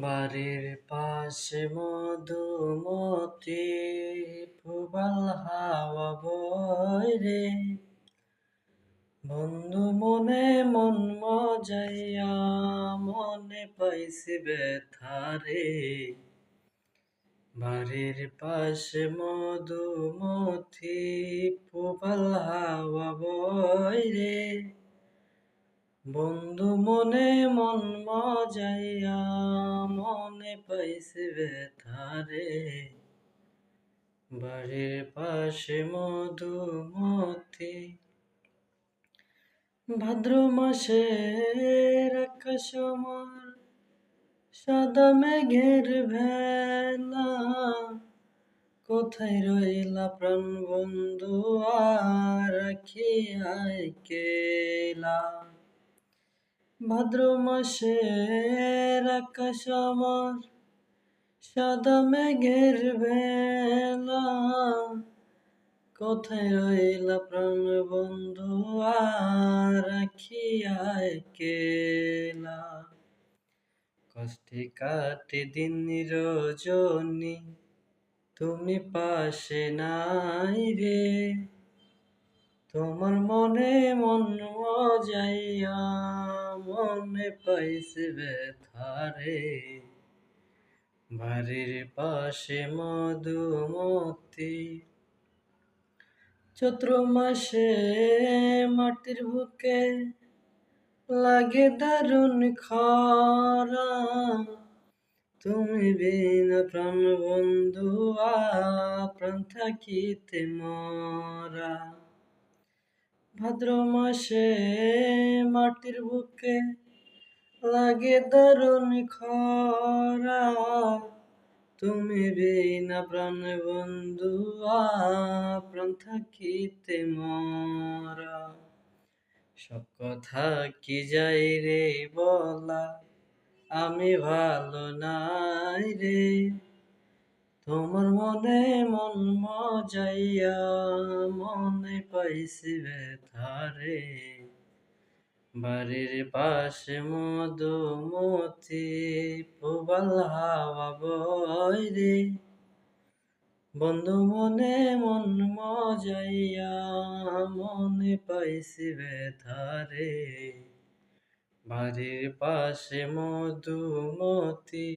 বাড়ির পাশে মধুমতি, প্রবাল হাওয়া বয় রে। বন্ধু মনে মন মজাইয়া মনে পাইছি ব্যথারে বাড়ির পাশে মধুমতি, প্রবাল হাওয়া বয় রে। বন্ধু মনে মন মজাইয়া, মনে পাইছে ব্যথারে বাড়ির পাশে মধুমতি, ভাদ্র মাসের আকাশ সাদা মেঘের ভেলা। কোথায় রইলা প্রাণ বন্ধু, আর রাখিয়াই কেলা? ভাদ্র মাসের আকাশ আমার সাদা মেঘের বেলা। কোথায় রইলা প্রাণ বন্ধু, আর কেলা কষ্টে কাটে দিন রজনী, তুমি পাশে নাই রে। তোমার মনে মন মজাইয়া মনে পাইছে ব্যথারে বাড়ির পাশে মধুমতি, চৈত্র মাসে মাটির বুকে লাগে দারুণ খরা। তুমি বিনা প্রাণ বন্ধু প্রাণ থাকিতে মরা। ভাদ্র মাসে মাটির বুকে লাগে দারুণ খরা। তুমি বিনা প্রাণ বন্ধু প্রাণ থাকিতে মরা। সব কথা কি যাই রে বলা? আমি ভালো নাই রে। তোমার মনে মন মজাইয়া মনে পাইছি ব্যথারে বাড়ির পাশে মধুমতি প্রবাল হাওয়া বয় রে। বন্ধু মনে মন মজাইয়া মনে পাইছি ব্যথারে বাড়ির পাশে মধুমতি